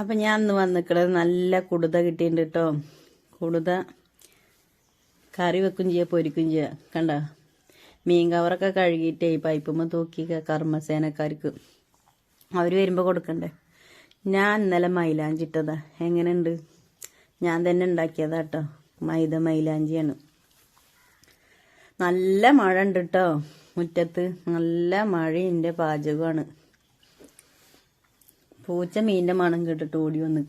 അപ്പം ഞാൻ അന്ന് വന്നിക്കണത് നല്ല കുടുത കിട്ടിയിട്ടുണ്ട് കേട്ടോ കുടുത കറി വെക്കും ചെയ്യുക പൊരിക്കും ചെയ്യുക കണ്ട? മീൻ കവറൊക്കെ കഴുകിയിട്ടേ പൈപ്പുമ്മ തൂക്കി കർമ്മസേനക്കാർക്ക്. അവർ വരുമ്പോൾ കൊടുക്കണ്ടേ? ഞാൻ ഇന്നലെ മൈലാഞ്ചിട്ടതാ. എങ്ങനെയുണ്ട്? ഞാൻ തന്നെ ഉണ്ടാക്കിയതാ കേട്ടോ മൈദ മൈലാഞ്ചിയാണ്. നല്ല മഴ ഉണ്ട് കേട്ടോ മുറ്റത്ത് നല്ല മഴ എന്റെ പാചകമാണ്. പൂച്ച മീനിന്റെ മണം കേട്ടിട്ട് ഓടി വന്ന്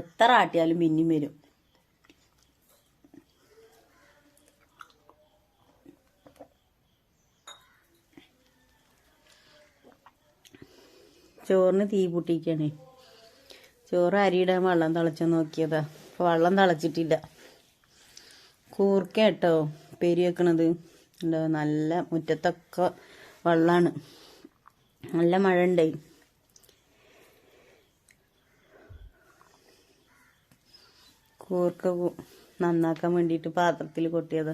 എത്ര ആട്ടിയാലും മിന്നും വരും. ചോറിന് തീ പൊട്ടിക്കണേ ചോറ് അരിയിടാൻ വെള്ളം തിളച്ചു നോക്കിയതാ. അപ്പൊ വെള്ളം തിളച്ചിട്ടില്ല. കൂർക്ക കേട്ടോ പെരി വെക്കണത്. നല്ല മുറ്റത്തൊക്കെ വെള്ളമാണ് നല്ല മഴ ഉണ്ടായി കൂർക്ക നന്നാക്കാൻ വേണ്ടിയിട്ട് പാത്രത്തിൽ കൊട്ടിയത്.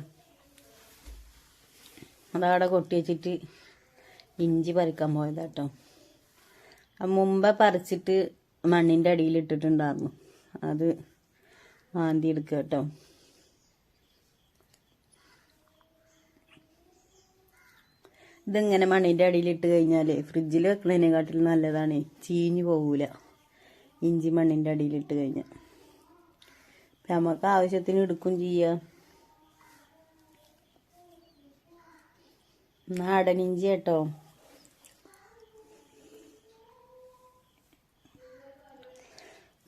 അതവിടെ കൊട്ടി വെച്ചിട്ട് ഇഞ്ചി പറിക്കാൻ പോയതാ കേട്ടോ അത് മുമ്പേ പറിച്ചിട്ട് മണ്ണിന്റെ അടിയിൽ ഇട്ടിട്ടുണ്ടായിരുന്നു. അത് മാന്തി എടുക്കുക കേട്ടോ. ഇതിങ്ങനെ മണ്ണിന്റെ അടിയിൽ ഇട്ട് കഴിഞ്ഞാൽ ഫ്രിഡ്ജിൽ വെക്കുന്നതിനെക്കാട്ടിൽ നല്ലതാണ്. ചീഞ്ഞു പോകൂല ഇഞ്ചി മണ്ണിന്റെ അടിയിൽ ഇട്ട് കഴിഞ്ഞാൽ നമുക്ക് ആവശ്യത്തിന് എടുക്കും ചെയ്യാം. നാടൻ ഇഞ്ചി കേട്ടോ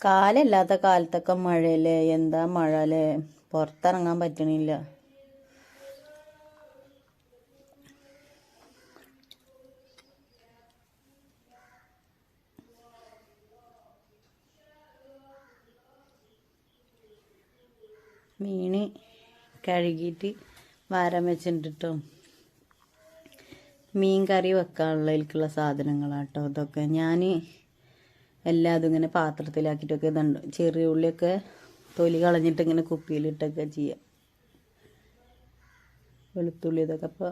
കാലല്ലാത്ത കാലത്തൊക്കെ മഴയല്ലേ? എന്താ മഴ അല്ലേ? പുറത്തിറങ്ങാൻ പറ്റണില്ല മീന് കഴുകിയിട്ട് വാരം വെച്ചിട്ടുണ്ട് മീൻ കറി വെക്കാനുള്ളതിലേക്കുള്ള സാധനങ്ങളാട്ടോ ഇതൊക്കെ. ഞാൻ എല്ലാം ഇങ്ങനെ പാത്രത്തിലാക്കിയിട്ടൊക്കെ ഇതുണ്ട്. ചെറിയ ഉള്ളിയൊക്കെ തൊലി കളഞ്ഞിട്ട് ഇങ്ങനെ കുപ്പിയിലിട്ടൊക്കെ ചെയ്യാം. വെളുത്തുള്ളി ഇതൊക്കെ അപ്പോൾ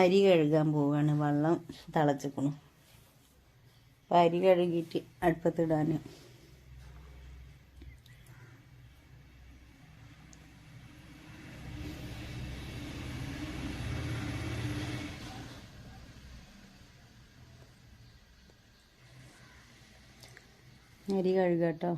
അരി കഴുകാൻ പോവുകയാണ് വെള്ളം തിളച്ചിക്കണം. അപ്പോൾ അരി കഴുകിയിട്ട് അടുപ്പത്തിടാൻ അരി കഴുകുക കേട്ടോ.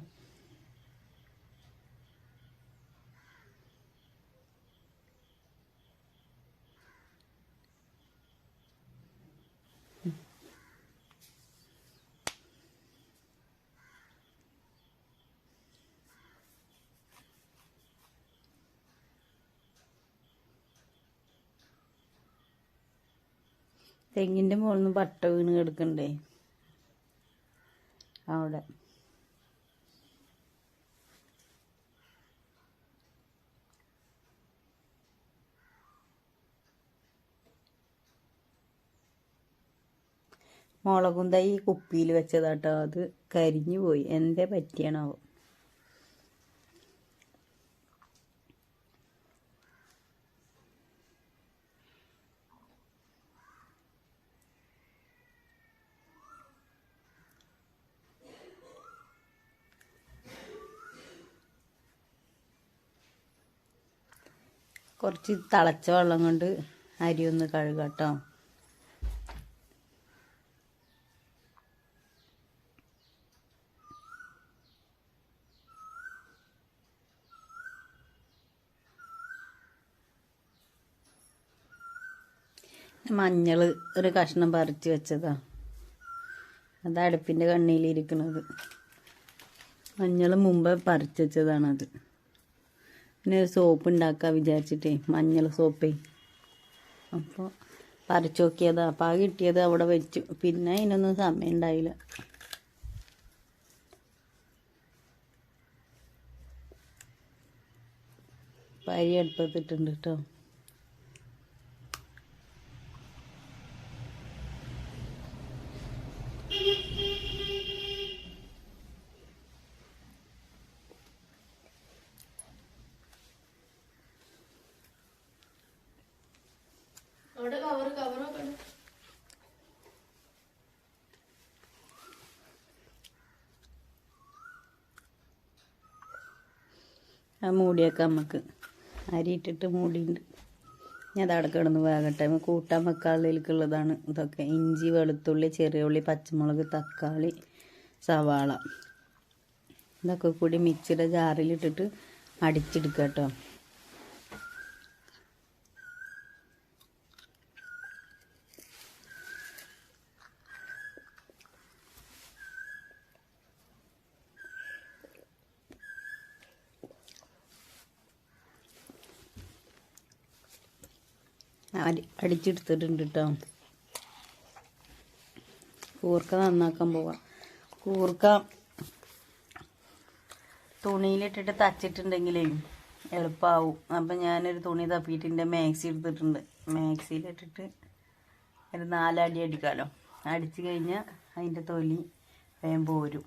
തെങ്ങിന്റെ മുകളിൽ നിന്ന് പട്ട വീണ് കിടക്കണ്ടേ? അവിടെ. മുളകും തൈ കുപ്പിയിൽ വെച്ചതാട്ടോ. അത് കരിഞ്ഞു പോയി. എന്തേ പറ്റിയാണാവോ? കുറച്ച് തിളച്ച വെള്ളം കൊണ്ട് അരി ഒന്ന് കഴുകാട്ടോ. മഞ്ഞൾ ഒരു കഷ്ണം പറിച്ച് വെച്ചതാണ് അത് അടുപ്പിന്റെ കണ്ണിയിലിരിക്കുന്നത് മഞ്ഞൾ മുമ്പേ പറിച്ച് വെച്ചതാണത് പിന്നെ ഒരു സോപ്പ് ഉണ്ടാക്കാൻ വിചാരിച്ചിട്ടേ മഞ്ഞൾ സോപ്പേ. അപ്പോൾ പറിച്ച് നോക്കിയതാ. അപ്പോൾ ആ കിട്ടിയത് അവിടെ വെച്ചു. പിന്നെ അതിനൊന്നും സമയം ഉണ്ടായില്ല. അപ്പം അരി അടുപ്പത്തിട്ടുണ്ട് കേട്ടോ ഇവിടെ കവർ കവറൊക്കെ നോക്കണം ആ മൂടിയൊക്കെ നമുക്ക് അരിയിട്ടിട്ട് മൂടിയുണ്ട്. ഞാൻ അതവിടെ കിടന്ന് വേകട്ടെ. കൂട്ടാൻ വെക്കാളിലേക്കുള്ളതാണ് ഇതൊക്കെ. ഇഞ്ചി വെളുത്തുള്ളി ചെറിയ ഉള്ളി പച്ചമുളക് തക്കാളി സവാള. ഇതൊക്കെ കൂടി മിക്സിയുടെ ജാറിലിട്ടിട്ട് അടിച്ചെടുക്കാം കേട്ടോ അടിച്ചെടുത്തിട്ടുണ്ട് കേട്ടോ കൂർക്ക നന്നാക്കാൻ പോവാം. കൂർക്ക തുണിയിലിട്ടിട്ട് തച്ചിട്ടുണ്ടെങ്കിലേ എളുപ്പമാവും അപ്പം ഞാനൊരു തുണി തപ്പിയിട്ടിന്റെ മാക്സി എടുത്തിട്ടുണ്ട്. മാക്സിയിലിട്ടിട്ട് ഒരു നാലടി അടിക്കാമല്ലോ അടിച്ച് കഴിഞ്ഞാൽ അതിന്റെ തൊലി വേഗം പോരും.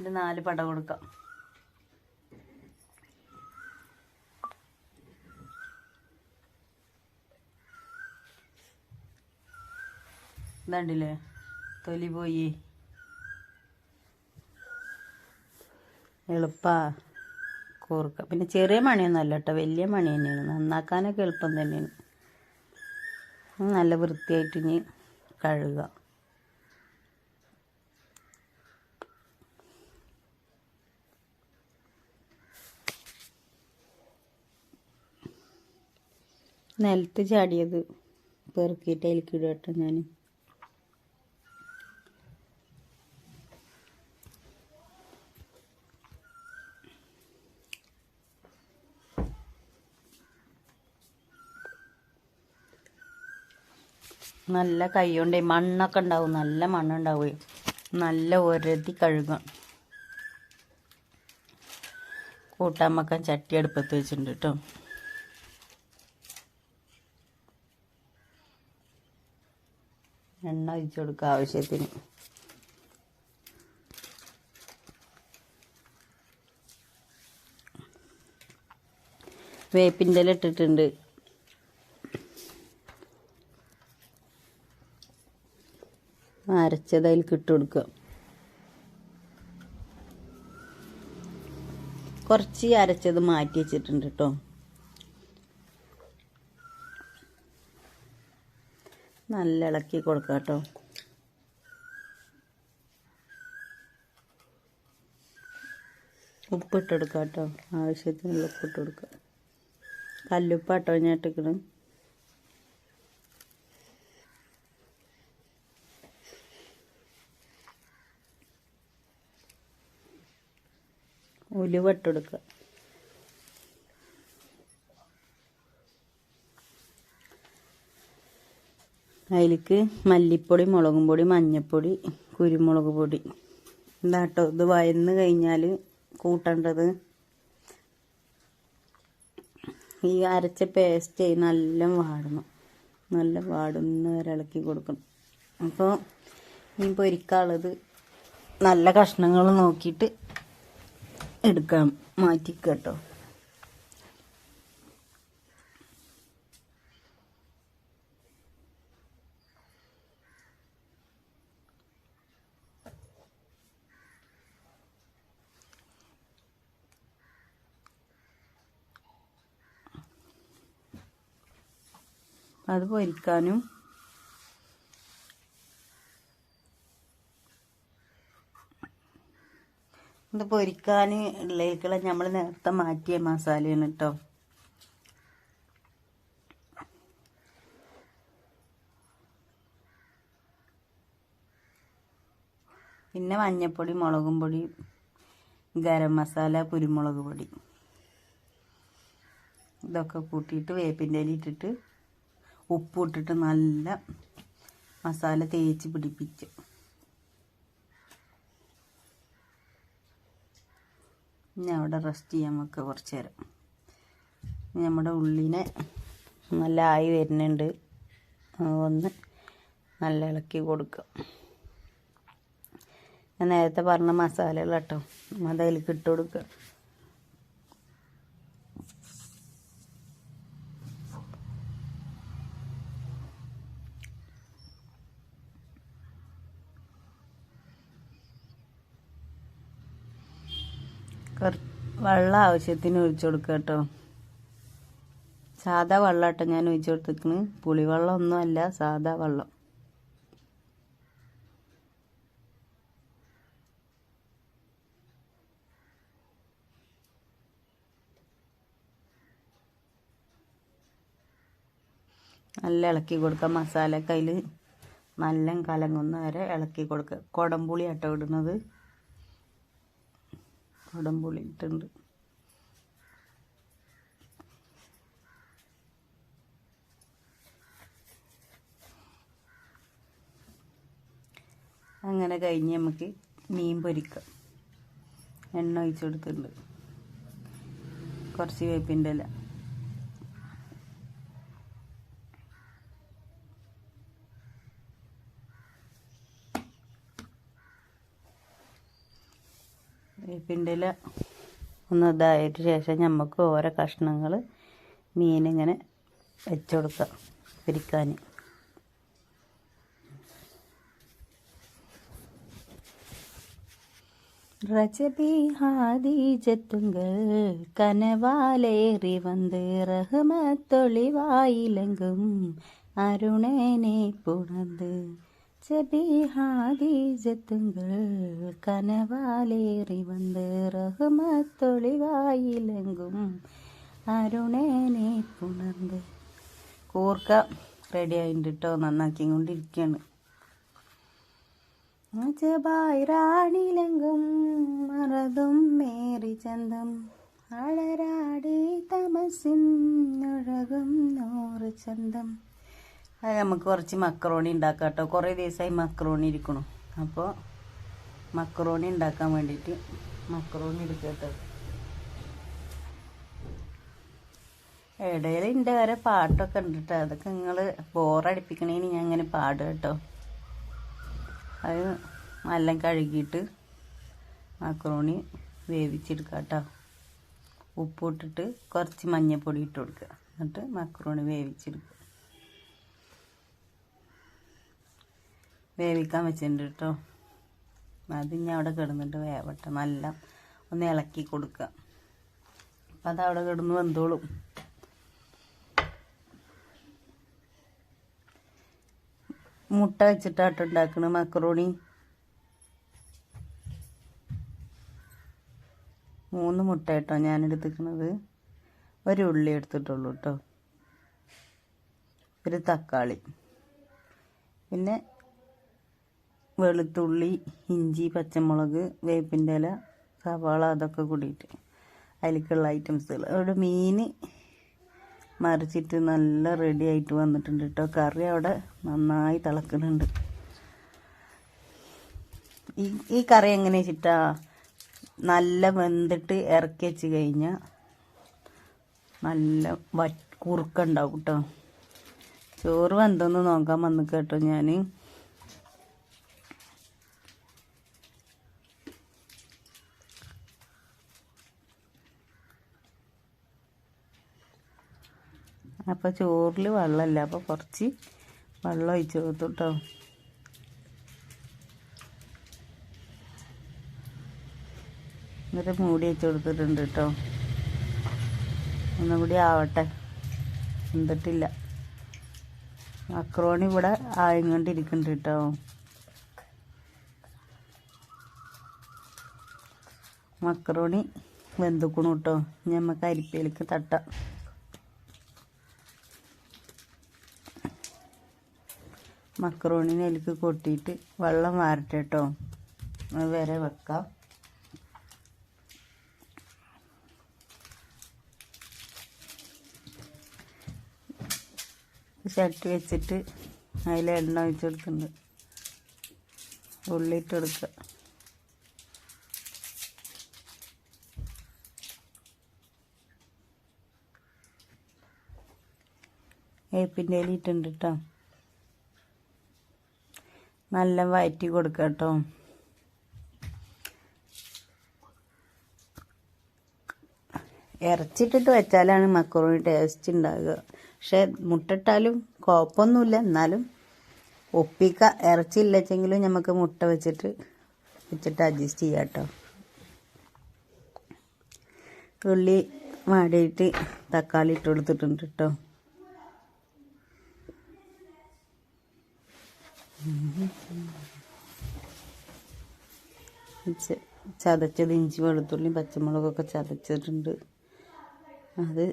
ഇത് നാല് പട കൊടുക്കാം. ഇതാണ്ടില്ലേ തൊലി പോയി എളുപ്പാ കൂർക്ക. പിന്നെ ചെറിയ മണിയൊന്നും അല്ല കേട്ടോ വലിയ മണി തന്നെയാണ്. നന്നാക്കാനൊക്കെ എളുപ്പം തന്നെയാണ്. നല്ല വൃത്തിയായിട്ട് ഇനി കഴുകുക നിലത്ത് ചാടിയത് പെറുക്കിയിട്ട് അതിലേക്ക് ഇടുക ഞാൻ നല്ല കൈ കൊണ്ടേ മണ്ണൊക്കെ ഉണ്ടാവും. നല്ല മണ്ണുണ്ടാവുകയും നല്ല ഒരതി കഴുകും. കൂട്ടാൻ വെക്കാൻ ചട്ടി അടുപ്പത്ത് വെച്ചിട്ടുണ്ട് കേട്ടോ എണ്ണ ഒഴിച്ചു കൊടുക്കുക ആവശ്യത്തിന്. വേപ്പിന്റെ ഇട്ടിട്ടുണ്ട്. അരച്ചത് അതിൽ കിട്ടുകൊടുക്കുക കൊടുക്കുക. കുറച്ച് അരച്ചത് മാറ്റി വെച്ചിട്ടുണ്ട് കേട്ടോ നല്ല ഇളക്കി കൊടുക്കുക കേട്ടോ ഉപ്പിട്ടെടുക്കാം കേട്ടോ ആവശ്യത്തിനുള്ള ഉപ്പിട്ട് കൊടുക്കുക. കല്ലുപ്പാട്ടോ ഞാൻ ഇട്ടിക്കണം. ഉലുവ ഇട്ടെടുക്കുക അതിലേക്ക് മല്ലിപ്പൊടി മുളകും പൊടി മഞ്ഞൾപ്പൊടി കുരുമുളക് പൊടി. എന്താട്ടോ ഇത് വയന്ന് കഴിഞ്ഞാൽ കൂട്ടേണ്ടത്. ഈ അരച്ച പേസ്റ്റ് നല്ല വാടണം. നല്ല വാടുന്ന ഇളക്കി കൊടുക്കണം. അപ്പോൾ ഈ പൊരിക്കാനുള്ളത് നല്ല കഷ്ണങ്ങൾ നോക്കിയിട്ട് എടുക്കാം. മാറ്റിക്കട്ടോ. കേട്ടോ അത് പൊരിക്കാനും ഇത് പൊരിക്കാൻ ഉള്ളേക്കുള്ള നമ്മൾ നേരത്തെ മാറ്റിയ മസാലയാണ് കേട്ടോ പിന്നെ മഞ്ഞൾപ്പൊടി മുളകും പൊടി ഗരം മസാല കുരുമുളക് പൊടി. ഇതൊക്കെ കൂട്ടിയിട്ട് വേപ്പിന്റെ ഇല ഇട്ടിട്ട് ഉപ്പ് ഇട്ടിട്ട് നല്ല മസാല തേച്ച് പിടിപ്പിച്ച്. ഇനി അവിടെ റെസ്റ്റ് ചെയ്യാൻ വെക്കുക കുറച്ച് നേരം. നമ്മുടെ ഉള്ളിനെ നല്ല ആയി വരുന്നുണ്ട്. ഒന്ന് നല്ല ഇളക്കി കൊടുക്കുക ഞാൻ നേരത്തെ പറഞ്ഞ മസാലകൾ കേട്ടോ നമ്മൾ അതിലേക്ക് ഇട്ട് കൊടുക്കുക കുറ- വെള്ളം ആവശ്യത്തിന് ഒഴിച്ചു കൊടുക്കുക കേട്ടോ. സാധാ വെള്ളം കേട്ടോ ഞാൻ ഒഴിച്ചു കൊടുത്തേക്കണ് പുളിവെള്ളം ഒന്നും അല്ല സാധാ വെള്ളം. നല്ല ഇളക്കി കൊടുക്കുക മസാല കയ്യിൽ നല്ല കലങ്ങുന്ന വരെ ഇളക്കി കൊടുക്കുക കുടംപുളി ആട്ടോ ഇടുന്നത്. കുടംപുളി പൊളിയിട്ടുണ്ട് അങ്ങനെ കഴിഞ്ഞ് നമുക്ക് മീൻ പൊരിക്കാം. എണ്ണ ഒഴിച്ചെടുത്തിട്ടുണ്ട് കുറച്ച് വേപ്പിന്റെ ഇല. വേപ്പിന്റെ ഇല ഒന്ന് ഇതായതിന് ശേഷം നമുക്ക് ഓരോ കഷ്ണങ്ങൾ മീനിങ്ങനെ വെച്ചു കൊടുക്കാം പിരിക്കാൻ റജബിഹാദീജത്തുങ്കൾ കനവാലേറി വന്ന് റഹ്മത്തൊളിവായിലെങ്കും അരുണേനെ പുണന്ത് സബീഹാദീജത്തുങ്കൾ കനവാലേറി വന്ന് റഹ്മത്തൊളിവായിലെങ്കും അരുണേനെ പുണർന്ന്. കൂർക്ക റെഡി ആയിട്ടോ നന്നാക്കി കൊണ്ടിരിക്കുകയാണ് അജബായി റാണിലെങ്കും മറതും മേറി ചന്തം. അളരാടി തമസിൻ ഒഴകും നൂറ് ചന്തം. അത് നമുക്ക് കുറച്ച് മക്രോണി ഉണ്ടാക്കാം കേട്ടോ കുറേ ദിവസമായി മക്രോണി ഇരിക്കണം. അപ്പോൾ മക്രോണി ഉണ്ടാക്കാൻ വേണ്ടിയിട്ട് മക്രോണി എടുക്കുക കേട്ടോ ഇടയിൽ എന്റെ വരെ പാട്ടൊക്കെ ഉണ്ട് കേട്ടോ അതൊക്കെ നിങ്ങൾ ബോറടിപ്പിക്കണേന് ഞാൻ ഇങ്ങനെ പാടുക കേട്ടോ അത് നല്ല കഴുകിയിട്ട് മക്രോണി വേവിച്ചെടുക്കുക കേട്ടോ ഉപ്പിട്ടിട്ട് കുറച്ച് മഞ്ഞൾപ്പൊടി ഇട്ട് കൊടുക്കുക. എന്നിട്ട് മക്രോണി വേവിച്ചെടുക്കുക. വേവിക്കാൻ വെച്ചിട്ടുണ്ട് കേട്ടോ അത് ഇനി അവിടെ കിടന്നിട്ട് വേവട്ടെ. നല്ല ഒന്ന് ഇളക്കി കൊടുക്കുക അപ്പം അത് അവിടെ കിടന്ന് വെന്തോളും. മുട്ട വെച്ചിട്ടാട്ടോ ഉണ്ടാക്കണ മക്രോണി. മൂന്ന് മുട്ട കേട്ടോ ഞാൻ എടുത്തിക്കണത്. ഒരു ഉള്ളി എടുത്തിട്ടുള്ളൂ കേട്ടോ ഒരു തക്കാളി. പിന്നെ വെളുത്തുള്ളി ഇഞ്ചി പച്ചമുളക് വേപ്പിന്റെ ഇല സവാള അതൊക്കെ കൂടിയിട്ട് അതിലേക്കുള്ള ഐറ്റംസുകൾ അവിടെ മീൻ മറിച്ചിട്ട് നല്ല റെഡി ആയിട്ട് വന്നിട്ടുണ്ട് കേട്ടോ കറി അവിടെ നന്നായി തിളക്കുന്നുണ്ട്. ഈ ഈ കറി എങ്ങനെ വെച്ചിട്ടാ? നല്ല വെന്തിട്ട് ഇറക്കി വെച്ച് കഴിഞ്ഞാൽ നല്ല വറ്റ് കുറുക്കുണ്ടാവും കേട്ടോ ചോറ് വെന്തെന്ന് നോക്കാൻ വന്നു കേട്ടോ ഞാൻ അപ്പോൾ ചോറിൽ വെള്ളമില്ല അപ്പോൾ കുറച്ച് വെള്ളം ഒഴിച്ച് കൊടുത്തു കേട്ടോ എന്നിട്ട് മൂടി വെച്ച് കൊടുത്തിട്ടുണ്ട് കേട്ടോ ഒന്നും കൂടി ആവട്ടെ. എന്നിട്ടില്ല മക്രോണി ഇവിടെ ആയങ്ങോണ്ടിരിക്കുന്നുണ്ട് കേട്ടോ മക്രോണി വെന്തുക്കണു കേട്ടോ ഞമ്മക്ക് അരിപ്പയിലേക്ക് തട്ടാം. മക്രോണിനെ അതിലേക്ക് കൊട്ടിയിട്ട് വെള്ളം വാരട്ടെ കേട്ടോ അത് വരെ വെക്കാം. ചട്ടി വെച്ചിട്ട് അതിൽ എണ്ണ ഒഴിച്ച് കൊടുക്കുന്നുണ്ട് ഉള്ളിട്ട് കൊടുക്കുക ഏപ്പിന്റെ ഇല ഇട്ടുണ്ട് കേട്ടോ നല്ല വയറ്റി കൊടുക്കുക കേട്ടോ. ഇറച്ചിട്ടിട്ട് വെച്ചാലാണ് മക്കറോണി ടേസ്റ്റ് ഉണ്ടാകുക പക്ഷെ മുട്ടിട്ടാലും കുഴപ്പമൊന്നുമില്ല എന്നാലും ഒപ്പിക്ക ഇറച്ചി ഇല്ലെങ്കിലും നമുക്ക് മുട്ട വെച്ചിട്ട് വെച്ചിട്ട് അഡ്ജസ്റ്റ് ചെയ്യാം കേട്ടോ. ഉള്ളി വാടിയിട്ട് തക്കാളി ഇട്ട് കൊടുത്തിട്ടുണ്ട് കേട്ടോ. ചതച്ചത് ഇഞ്ചി വെളുത്തുള്ളി പച്ചമുളകൊക്കെ ചതച്ചിട്ടുണ്ട്. അത്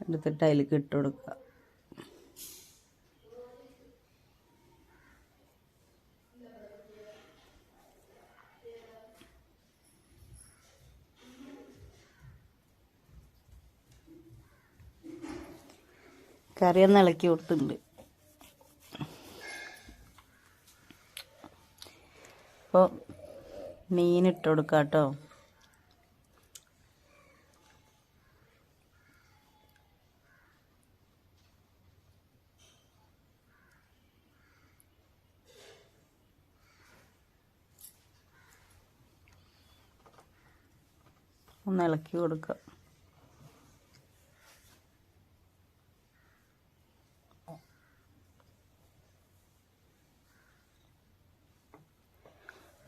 എടുത്തിട്ട് അതിലേക്ക് ഇട്ട് കൊടുക്കുക. കറി ഇളക്കി കൊടുത്തിട്ടുണ്ട്. അപ്പോൾ മീൻ ഇട്ട് കൊടുക്കാം കേട്ടോ ഒന്ന് ഇളക്കി കൊടുക്കുക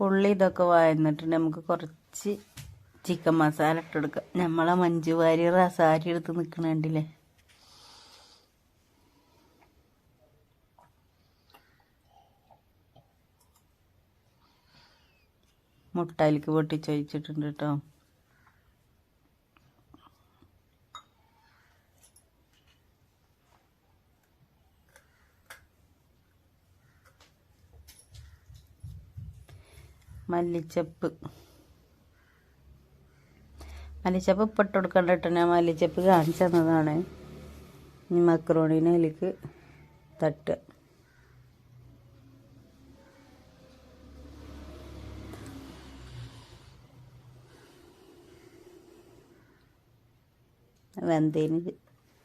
ഉള്ളി ഇതൊക്കെ വായന്നിട്ട് നമുക്ക് കുറച്ച് ചിക്കൻ മസാല ഇട്ടെടുക്കാം. നമ്മളെ മഞ്ജു വാര്യർ ആ സാരി എടുത്ത് നിൽക്കണുണ്ടല്ലേ മുട്ടയിലേക്ക് പൊട്ടിച്ചൊഴിച്ചിട്ടുണ്ട് കേട്ടോ മല്ലിച്ചപ്പ്. മല്ലിച്ചപ്പ് ഇപ്പിട്ട് കേട്ടോ ഞാൻ മല്ലിച്ചപ്പ് കാണിച്ചു തന്നതാണ്. ഇനി മക്രോണീനെ അതിലേക്ക് തട്ടുക വെന്തതിന്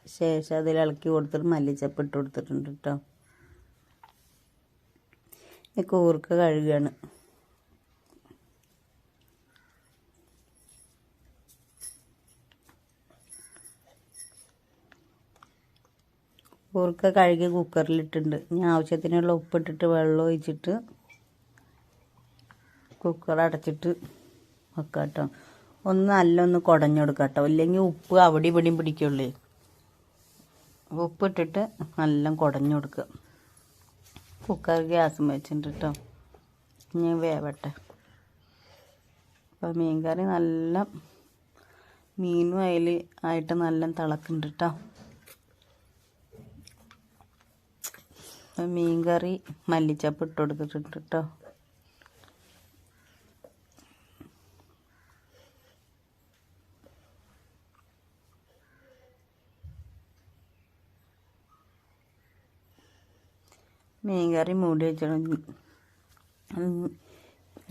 ശേഷം അതിൽ ഇളക്കി കൊടുത്തിട്ട് മല്ലിച്ചപ്പ് ഇട്ട് കൊടുത്തിട്ടുണ്ട് കേട്ടോ. ഈ കൂർക്ക കഴുകുകയാണ് കൂർക്ക കഴുകി കുക്കറിലിട്ടുണ്ട്. ഇനി ആവശ്യത്തിനുള്ള ഉപ്പിട്ടിട്ട് വെള്ളം ഒഴിച്ചിട്ട് കുക്കർ അടച്ചിട്ട് വെക്കാം കേട്ടോ ഒന്ന് നല്ല ഒന്ന് കുടഞ്ഞു കേട്ടോ ഇല്ലെങ്കിൽ ഉപ്പ് അവിടെ ഇവിടെയും പിടിക്കുള്ളേ. ഉപ്പിട്ടിട്ട് നല്ല കുടഞ്ഞു കൊടുക്കുക കുക്കർ ഗ്യാസും വെച്ചിട്ടുണ്ട് കേട്ടോ ഇനി വേവട്ടെ. അപ്പോൾ മീൻ കറി നല്ല മീനും അതിൽ ആയിട്ട് നല്ല തിളക്കുന്നുണ്ട് കേട്ടോ അപ്പം മീൻകറി മല്ലിച്ചപ്പ് ഇട്ട് കൊടുത്തിട്ടുണ്ട് കേട്ടോ മീൻ കറി മൂടി വെച്ചണം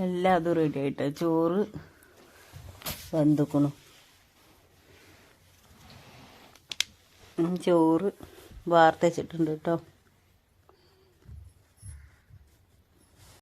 എല്ലാം അതും റെഡി ആയിട്ട്. ചോറ് വെന്തുക്കണു. ചോറ് വാർത്തെച്ചിട്ടുണ്ട് കേട്ടോ